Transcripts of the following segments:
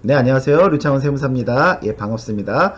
네, 안녕하세요. 류창원 세무사입니다. 예, 반갑습니다.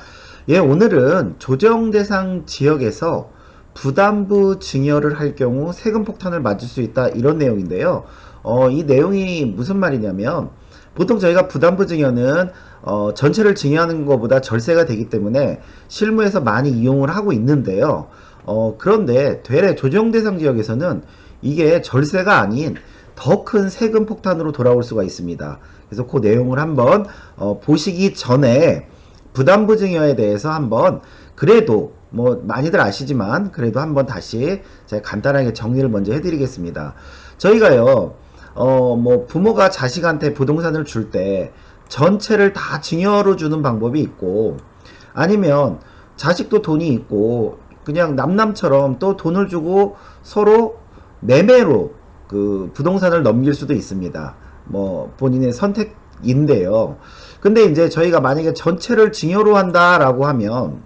예, 오늘은 조정 대상 지역에서 부담부 증여를 할 경우 세금 폭탄을 맞을 수 있다 이런 내용인데요. 어, 이 내용이 무슨 말이냐면 보통 저희가 부담부 증여는 어, 전체를 증여하는 것보다 절세가 되기 때문에 실무에서 많이 이용을 하고 있는데요. 어, 그런데 되레 조정 대상 지역에서는 이게 절세가 아닌 더 큰 세금 폭탄으로 돌아올 수가 있습니다. 그래서 그 내용을 한번 어, 보시기 전에 부담부 증여에 대해서 한번 그래도 뭐 많이들 아시지만 그래도 한번 다시 제가 간단하게 정리를 먼저 해드리겠습니다. 저희가요 어 뭐 부모가 자식한테 부동산을 줄 때 전체를 다 증여로 주는 방법이 있고 아니면 자식도 돈이 있고 그냥 남남처럼 또 돈을 주고 서로 매매로 그 부동산을 넘길 수도 있습니다. 뭐 본인의 선택인데요. 근데 이제 저희가 만약에 전체를 증여로 한다라고 하면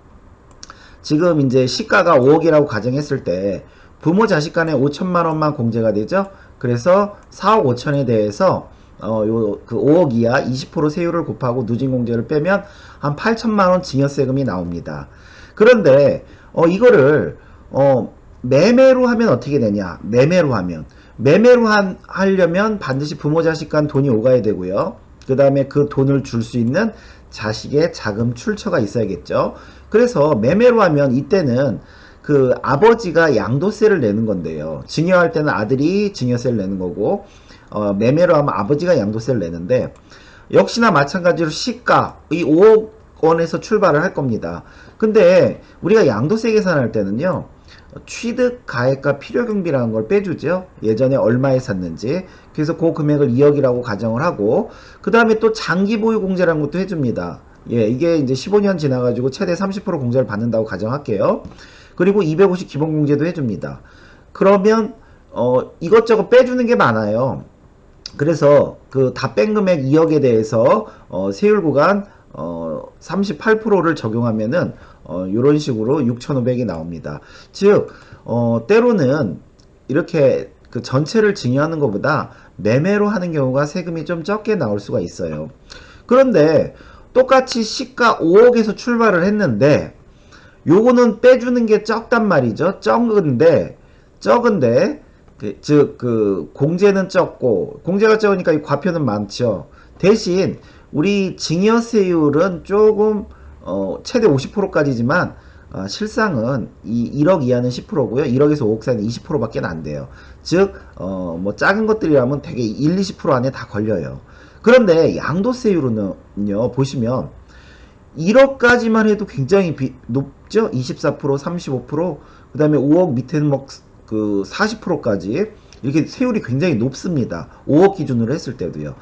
지금 이제 시가가 5억이라고 가정했을 때 부모 자식 간에 5천만 원만 공제가 되죠. 그래서 4억 5천에 대해서 어, 요, 그 5억 이하 20% 세율을 곱하고 누진 공제를 빼면 한 8천만 원 증여세금이 나옵니다. 그런데 어, 이거를 어, 매매로 하면 어떻게 되냐? 매매로 하면 매매로 한, 하려면 반드시 부모 자식 간 돈이 오가야 되고요. 그 다음에 그 돈을 줄 수 있는 자식의 자금 출처가 있어야겠죠. 그래서 매매로 하면 이때는 그 아버지가 양도세를 내는 건데요. 증여할 때는 아들이 증여세를 내는 거고, 어, 매매로 하면 아버지가 양도세를 내는데, 역시나 마찬가지로 시가, 이 5억 원에서 출발을 할 겁니다. 근데 우리가 양도세 계산할 때는요, 취득 가액과 필요 경비라는 걸 빼주죠. 예전에 얼마에 샀는지. 그래서 그 금액을 2억이라고 가정을 하고, 그 다음에 또 장기 보유 공제라는 것도 해줍니다. 예, 이게 이제 15년 지나가지고 최대 30% 공제를 받는다고 가정할게요. 그리고 250 기본 공제도 해줍니다. 그러면, 어, 이것저것 빼주는 게 많아요. 그래서 그 다 뺀 금액 2억에 대해서, 어, 세율 구간, 어, 38%를 적용하면은 어, 이런 식으로 6,500이 나옵니다. 즉, 어, 때로는 이렇게 그 전체를 증여하는 것보다 매매로 하는 경우가 세금이 좀 적게 나올 수가 있어요. 그런데 똑같이 시가 5억에서 출발을 했는데 요거는 빼주는 게 적단 말이죠. 적은데 적은데 그, 즉, 그, 공제는 적고, 공제가 적으니까 이 과표는 많죠. 대신, 우리 증여세율은 조금, 어, 최대 50%까지지만 어, 실상은 이 1억 이하는 10%고요. 1억에서 5억 사이는 20%밖에 안 돼요. 즉, 어, 뭐 작은 것들이라면 되게 1, 20% 안에 다 걸려요. 그런데 양도세율은요, 보시면 1억까지만 해도 굉장히 비, 높죠? 24%, 35%, 그 다음에 5억 밑에는 막그 40%까지 이렇게 세율이 굉장히 높습니다. 5억 기준으로 했을 때도요.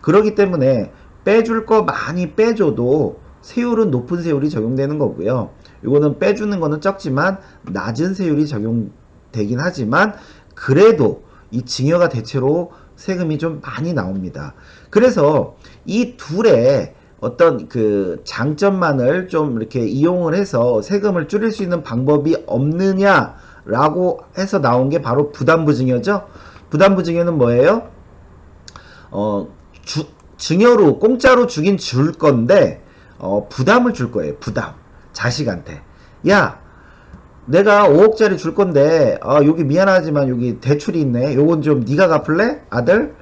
그러기 때문에 빼줄 거 많이 빼줘도 세율은 높은 세율이 적용되는 거고요. 이거는 빼주는 거는 적지만 낮은 세율이 적용되긴 하지만 그래도 이 증여가 대체로 세금이 좀 많이 나옵니다. 그래서 이 둘의 어떤 그 장점만을 좀 이렇게 이용을 해서 세금을 줄일 수 있는 방법이 없느냐라고 해서 나온 게 바로 부담부 증여죠. 부담부 증여는 뭐예요? 어, 주, 증여로 공짜로 주긴 줄 건데 어, 부담을 줄 거예요. 부담. 자식한테. 야, 내가 5억짜리 줄 건데, 아, 여기 미안하지만 여기 대출이 있네. 요건 좀 네가 갚을래? 아들?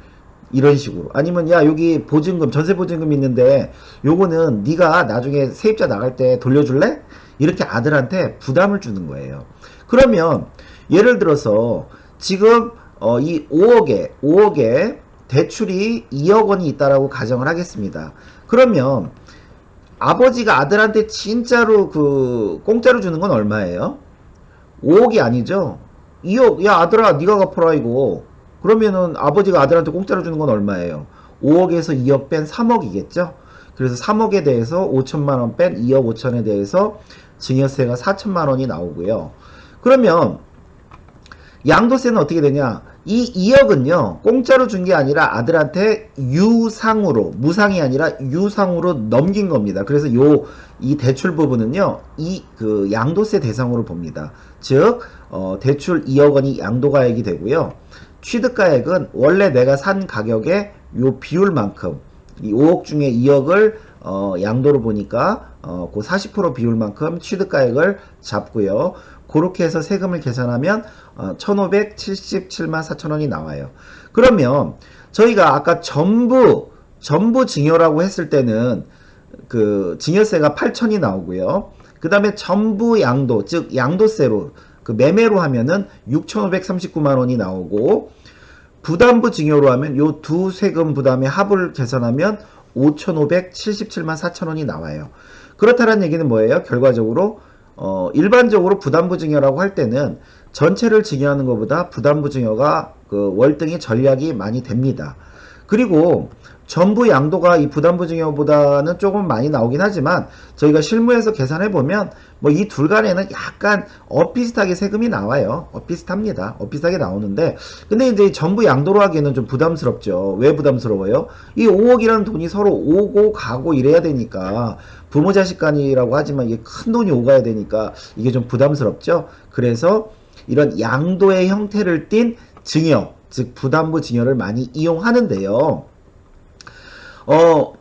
이런 식으로. 아니면 야, 여기 보증금, 전세 보증금 있는데 요거는 네가 나중에 세입자 나갈 때 돌려줄래? 이렇게 아들한테 부담을 주는 거예요. 그러면 예를 들어서 지금 어, 이 5억에 5억에 대출이 2억 원이 있다라고 가정을 하겠습니다. 그러면 아버지가 아들한테 진짜로 그 공짜로 주는 건 얼마예요? 5억이 아니죠. 2억. 야 아들아 네가 갚아라 이거. 그러면은 아버지가 아들한테 공짜로 주는 건 얼마예요? 5억에서 2억 뺀 3억이겠죠. 그래서 3억에 대해서 5천만 원 뺀 2억 5천에 대해서 증여세가 4천만 원이 나오고요. 그러면 양도세는 어떻게 되냐? 이 2억은요, 공짜로 준 게 아니라 아들한테 유상으로, 무상이 아니라 유상으로 넘긴 겁니다. 그래서 요, 이 대출 부분은요, 이, 그, 양도세 대상으로 봅니다. 즉, 어, 대출 2억 원이 양도가액이 되고요. 취득가액은 원래 내가 산 가격의 요 비율만큼, 이 5억 중에 2억을 어, 양도로 보니까 어, 그40% 비율만큼 취득가액을 잡고요. 그렇게 해서 세금을 계산하면 어, 1,577만 4천 원이 나와요. 그러면 저희가 아까 전부 전부 증여라고 했을 때는 그 증여세가 8천이 나오고요. 그 다음에 전부 양도 즉 양도세로 그 매매로 하면은 6,539만 원이 나오고 부담부 증여로 하면 요 두 세금 부담의 합을 계산하면 5,577만 4천 원이 나와요. 그렇다는 얘기는 뭐예요? 결과적으로 어, 일반적으로 부담부 증여라고 할 때는 전체를 증여하는 것보다 부담부 증여가 그 월등히 전략이 많이 됩니다. 그리고 전부 양도가 이 부담부 증여보다는 조금 많이 나오긴 하지만 저희가 실무에서 계산해 보면 뭐 이 둘 간에는 약간 엇비슷하게 세금이 나와요. 엇비슷합니다. 엇비슷하게 나오는데 근데 이제 전부 양도로 하기에는 좀 부담스럽죠. 왜 부담스러워요? 이 5억이라는 돈이 서로 오고 가고 이래야 되니까 부모 자식 간이라고 하지만 이게 큰 돈이 오가야 되니까 이게 좀 부담스럽죠. 그래서 이런 양도의 형태를 띤 증여, 즉 부담부 증여를 많이 이용하는데요. 어,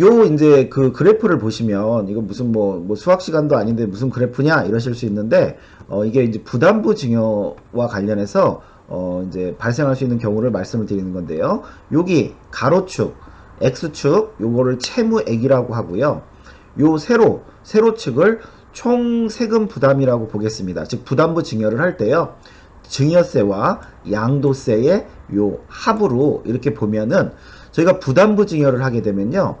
요 이제 그 그래프를 보시면 이거 무슨 뭐, 뭐 수학 시간도 아닌데 무슨 그래프냐 이러실 수 있는데 어, 이게 이제 부담부 증여와 관련해서 어, 이제 발생할 수 있는 경우를 말씀을 드리는 건데요. 여기 가로축, x축 요거를 채무액이라고 하고요. 요 세로, 세로축을 총 세금 부담이라고 보겠습니다. 즉 부담부 증여를 할 때요. 증여세와 양도세의 요 합으로 이렇게 보면은 저희가 부담부 증여를 하게 되면요.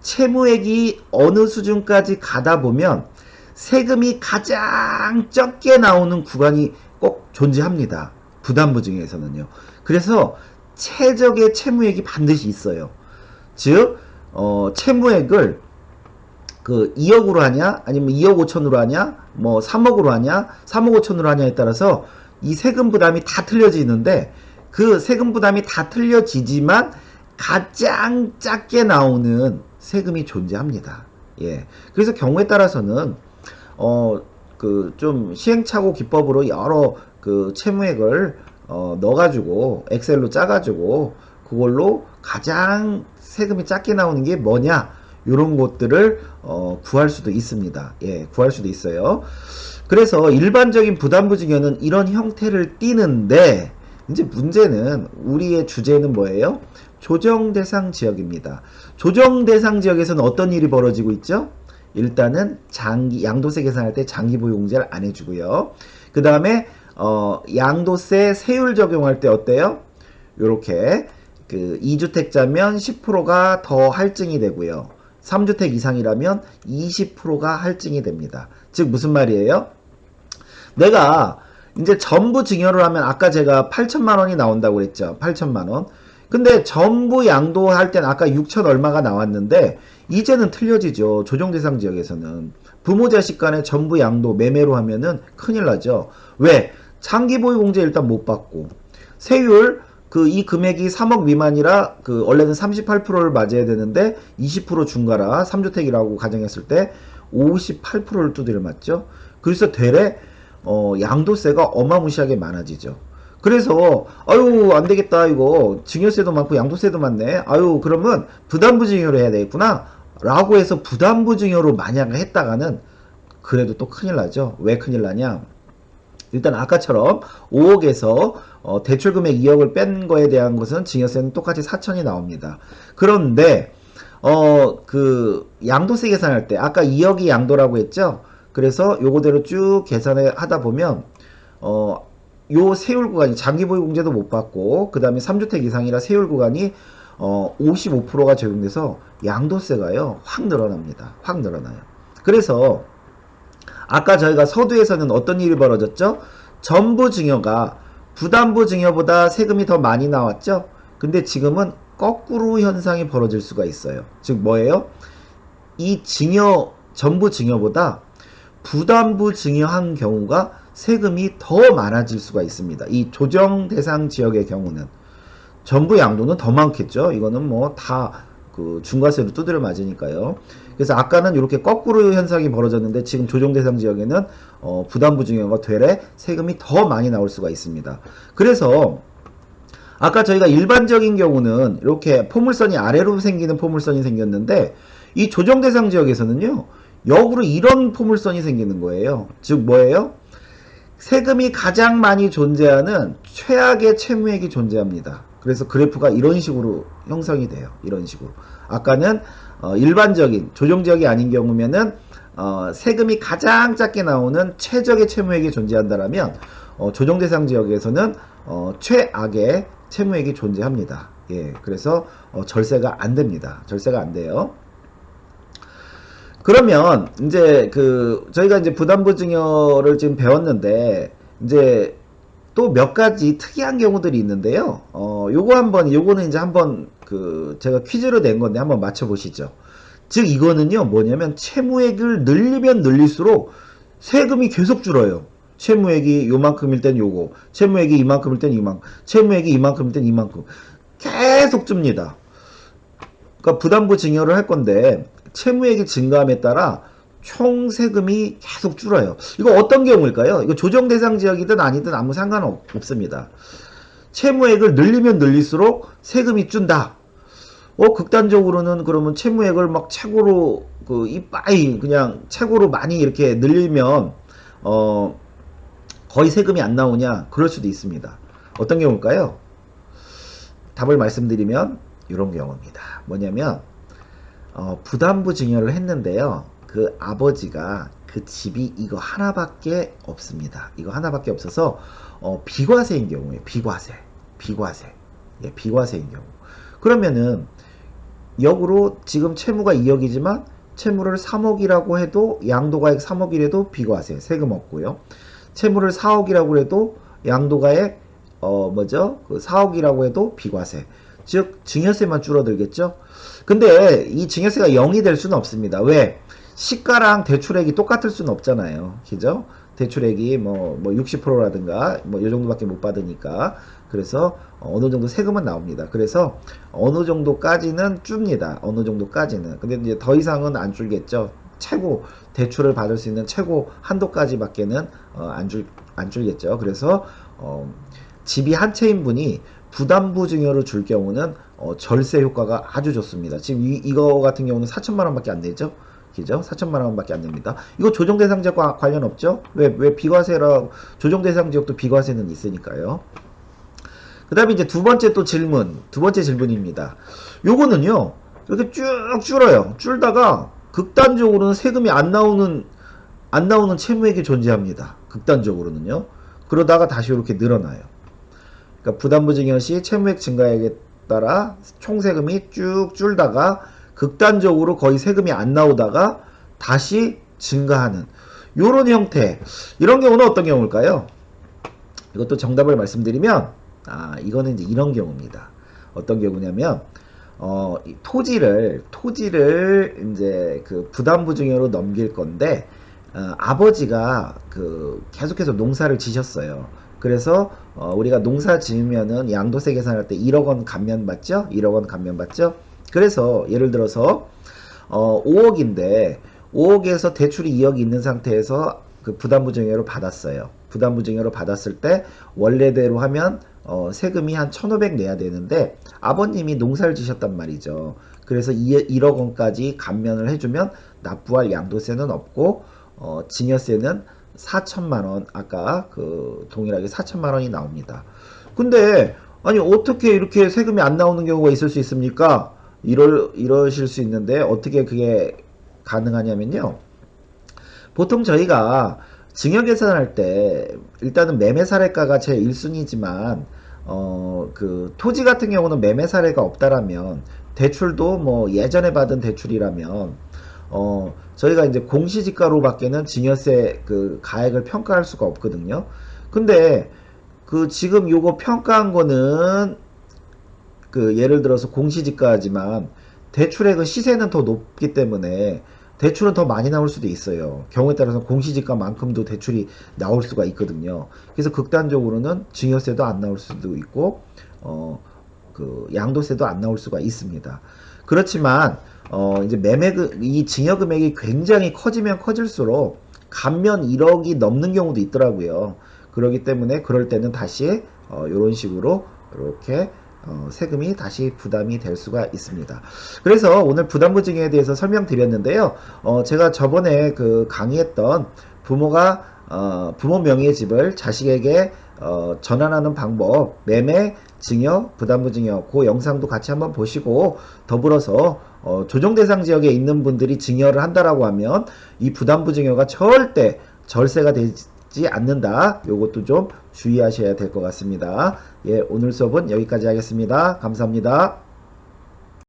채무액이 어느 수준까지 가다 보면 세금이 가장 적게 나오는 구간이 꼭 존재합니다. 부담부 증여에서는요. 그래서 최적의 채무액이 반드시 있어요. 즉, 어, 채무액을 그 2억으로 하냐, 아니면 2억 5천으로 하냐, 뭐 3억으로 하냐, 3억 5천으로 하냐에 따라서 이 세금 부담이 다 틀려지는데 그 세금 부담이 다 틀려지지만 가장 작게 나오는 세금이 존재합니다. 예. 그래서 경우에 따라서는 어 그 좀 시행착오 기법으로 여러 그 채무액을 어 넣어가지고 엑셀로 짜가지고 그걸로 가장 세금이 작게 나오는 게 뭐냐 이런 것들을 어 구할 수도 있습니다. 예, 구할 수도 있어요. 그래서 일반적인 부담부 증여는 이런 형태를 띠는데 이제 문제는 우리의 주제는 뭐예요? 조정 대상 지역입니다. 조정 대상 지역에서는 어떤 일이 벌어지고 있죠? 일단은 장기 양도세 계산할 때 장기 보유공제를 안 해주고요. 그 다음에 어, 양도세 세율 적용할 때 어때요? 요렇게 그 2주택자면 10%가 더 할증이 되고요. 3주택 이상이라면 20%가 할증이 됩니다. 즉 무슨 말이에요? 내가 이제 전부 증여를 하면 아까 제가 8천만 원이 나온다고 그랬죠. 8천만 원. 근데 전부 양도할 때는 아까 6천 얼마가 나왔는데 이제는 틀려지죠. 조정 대상 지역에서는 부모 자식 간에 전부 양도 매매로 하면은 큰일 나죠. 왜? 장기 보유 공제 일단 못 받고 세율 그 이 금액이 3억 미만이라 그 원래는 38%를 맞아야 되는데 20% 중과라 3주택이라고 가정했을 때 58%를 두드려 맞죠. 그래서 되레 어, 양도세가 어마무시하게 많아지죠. 그래서 아유 안 되겠다 이거 증여세도 많고 양도세도 많네. 아유 그러면 부담부 증여로 해야 되겠구나. 라고 해서 부담부 증여로 만약 했다가는 그래도 또 큰일 나죠. 왜 큰일 나냐? 일단 아까처럼 5억에서 어, 대출 금액 2억을 뺀 거에 대한 것은 증여세는 똑같이 4천이 나옵니다. 그런데 어 그 양도세 계산할 때 아까 2억이 양도라고 했죠. 그래서 요거대로 쭉 계산을 하다 보면 어, 요 세율 구간이 장기 보유 공제도 못 받고 그 다음에 3주택 이상이라 세율 구간이 어, 55%가 적용돼서 양도세가요 확 늘어납니다. 확 늘어나요. 그래서 아까 저희가 서두에서는 어떤 일이 벌어졌죠? 전부 증여가 부담부 증여보다 세금이 더 많이 나왔죠? 근데 지금은 거꾸로 현상이 벌어질 수가 있어요. 즉 뭐예요? 이 증여 전부 증여보다 부담부 증여한 경우가 세금이 더 많아질 수가 있습니다. 이 조정 대상 지역의 경우는 전부 양도는 더 많겠죠. 이거는 뭐 다 그 중과세로 두드려 맞으니까요. 그래서 아까는 이렇게 거꾸로 현상이 벌어졌는데 지금 조정 대상 지역에는 어 부담 부 증여가 되래 세금이 더 많이 나올 수가 있습니다. 그래서 아까 저희가 일반적인 경우는 이렇게 포물선이 아래로 생기는 포물선이 생겼는데 이 조정 대상 지역에서는요. 역으로 이런 포물선이 생기는 거예요. 즉 뭐예요? 세금이 가장 많이 존재하는 최악의 채무액이 존재합니다. 그래서 그래프가 이런 식으로 형성이 돼요. 이런 식으로. 아까는 어, 일반적인 조정지역이 아닌 경우면은 어, 세금이 가장 작게 나오는 최적의 채무액이 존재한다라면 어, 조정 대상 지역에서는 어, 최악의 채무액이 존재합니다. 예, 그래서 어, 절세가 안 됩니다. 절세가 안 돼요. 그러면 이제 그 저희가 이제 부담부 증여를 지금 배웠는데 이제 또 몇 가지 특이한 경우들이 있는데요. 어, 요거 한번 요거는 이제 한번 그 제가 퀴즈로 낸 건데 한번 맞춰 보시죠. 즉 이거는요. 뭐냐면 채무액을 늘리면 늘릴수록 세금이 계속 줄어요. 채무액이 요만큼일 땐 요거, 채무액이 이만큼일 땐 이만큼, 채무액이 이만큼일 땐 이만큼 계속 줍니다. 그러니까 부담부 증여를 할 건데 채무액이 증가함에 따라 총 세금이 계속 줄어요. 이거 어떤 경우일까요? 이거 조정 대상 지역이든 아니든 아무 상관없습니다. 채무액을 늘리면 늘릴수록 세금이 준다. 어 극단적으로는 그러면 채무액을 막 최고로 그 이빠이 그냥 최고로 많이 이렇게 늘리면 어 거의 세금이 안 나오냐? 그럴 수도 있습니다. 어떤 경우일까요? 답을 말씀드리면 이런 경우입니다. 뭐냐면 어, 부담부 증여를 했는데요. 그 아버지가 그 집이 이거 하나밖에 없습니다. 이거 하나밖에 없어서 어, 비과세인 경우에 비과세, 비과세, 예, 비과세인 경우. 그러면은 역으로 지금 채무가 2억이지만 채무를 3억이라고 해도 양도가액 3억이라도 비과세 세금 없고요. 채무를 4억이라고 해도 양도가액 어 뭐죠? 그 4억이라고 해도 비과세. 즉 증여세만 줄어들겠죠. 근데 이 증여세가 0이 될 수는 없습니다. 왜? 시가랑 대출액이 똑같을 수는 없잖아요. 그죠? 대출액이 뭐, 뭐 60%라든가 뭐 이 정도밖에 못 받으니까. 그래서 어느 정도 세금은 나옵니다. 그래서 어느 정도까지는 줍니다. 어느 정도까지는. 근데 이제 더 이상은 안 줄겠죠. 최고 대출을 받을 수 있는 최고 한도까지밖에는 어, 안 줄, 안 줄겠죠. 그래서 어, 집이 한 채인 분이 부담부 증여를 줄 경우는 어, 절세 효과가 아주 좋습니다. 지금 이, 이거 같은 경우는 4천만 원밖에 안 되죠. 그죠? 4천만 원밖에 안 됩니다. 이거 조정 대상 지역과 관련 없죠? 왜, 왜 비과세라, 조정 대상 지역도 비과세는 있으니까요. 그 다음에 이제 두 번째 또 질문, 두 번째 질문입니다. 요거는요, 이렇게 쭉 줄어요. 줄다가 극단적으로는 세금이 안 나오는, 안 나오는 채무액이 존재합니다. 극단적으로는요. 그러다가 다시 이렇게 늘어나요. 그러니까 부담부 증여 시 채무액 증가액에 따라 총 세금이 쭉 줄다가 극단적으로 거의 세금이 안 나오다가 다시 증가하는 이런 형태 이런 경우는 어떤 경우일까요? 이것도 정답을 말씀드리면 아 이거는 이제 이런 경우입니다. 어떤 경우냐면 어, 토지를 토지를 이제 그 부담부 증여로 넘길 건데 어, 아버지가 그 계속해서 농사를 지셨어요. 그래서 어, 우리가 농사 지으면은 양도세 계산할 때 1억 원 감면 받죠? 1억 원 감면 받죠? 그래서 예를 들어서 어, 5억인데 5억에서 대출이 2억 있는 상태에서 그 부담부 증여를 받았어요. 부담부 증여를 받았을 때 원래대로 하면 어, 세금이 한 1,500 내야 되는데 아버님이 농사를 지셨단 말이죠. 그래서 2, 1억 원까지 감면을 해주면 납부할 양도세는 없고 어, 증여세는 4천만 원 아까 그 동일하게 4천만 원이 나옵니다. 근데 아니 어떻게 이렇게 세금이 안 나오는 경우가 있을 수 있습니까? 이럴 이러실 수 있는데 어떻게 그게 가능하냐면요. 보통 저희가 증여 계산할 때 일단은 매매 사례가가 제 1순위지만 어 그 토지 같은 경우는 매매 사례가 없다라면 대출도 뭐 예전에 받은 대출이라면 어 저희가 이제 공시지가로 밖에는 증여세 그 가액을 평가할 수가 없거든요. 근데 그 지금 요거 평가한 거는 그 예를 들어서 공시지가지만 대출액은 시세는 더 높기 때문에 대출은 더 많이 나올 수도 있어요. 경우에 따라서 공시지가만큼도 대출이 나올 수가 있거든요. 그래서 극단적으로는 증여세도 안 나올 수도 있고 어 그 양도세도 안 나올 수가 있습니다. 그렇지만 어 이제 매매 그, 이 증여 금액이 굉장히 커지면 커질수록 감면 1억이 넘는 경우도 있더라고요. 그러기 때문에 그럴 때는 다시 어 이런 식으로 이렇게 어, 세금이 다시 부담이 될 수가 있습니다. 그래서 오늘 부담부 증여에 대해서 설명드렸는데요. 어, 제가 저번에 그 강의했던 부모가 어, 부모 명의의 집을 자식에게 어, 전환하는 방법, 매매, 증여, 부담부 증여, 그 영상도 같이 한번 보시고 더불어서 어, 조정 대상 지역에 있는 분들이 증여를 한다라고 하면 이 부담부 증여가 절대 절세가 되지 않는다. 요것도 좀 주의하셔야 될 것 같습니다. 예, 오늘 수업은 여기까지 하겠습니다. 감사합니다.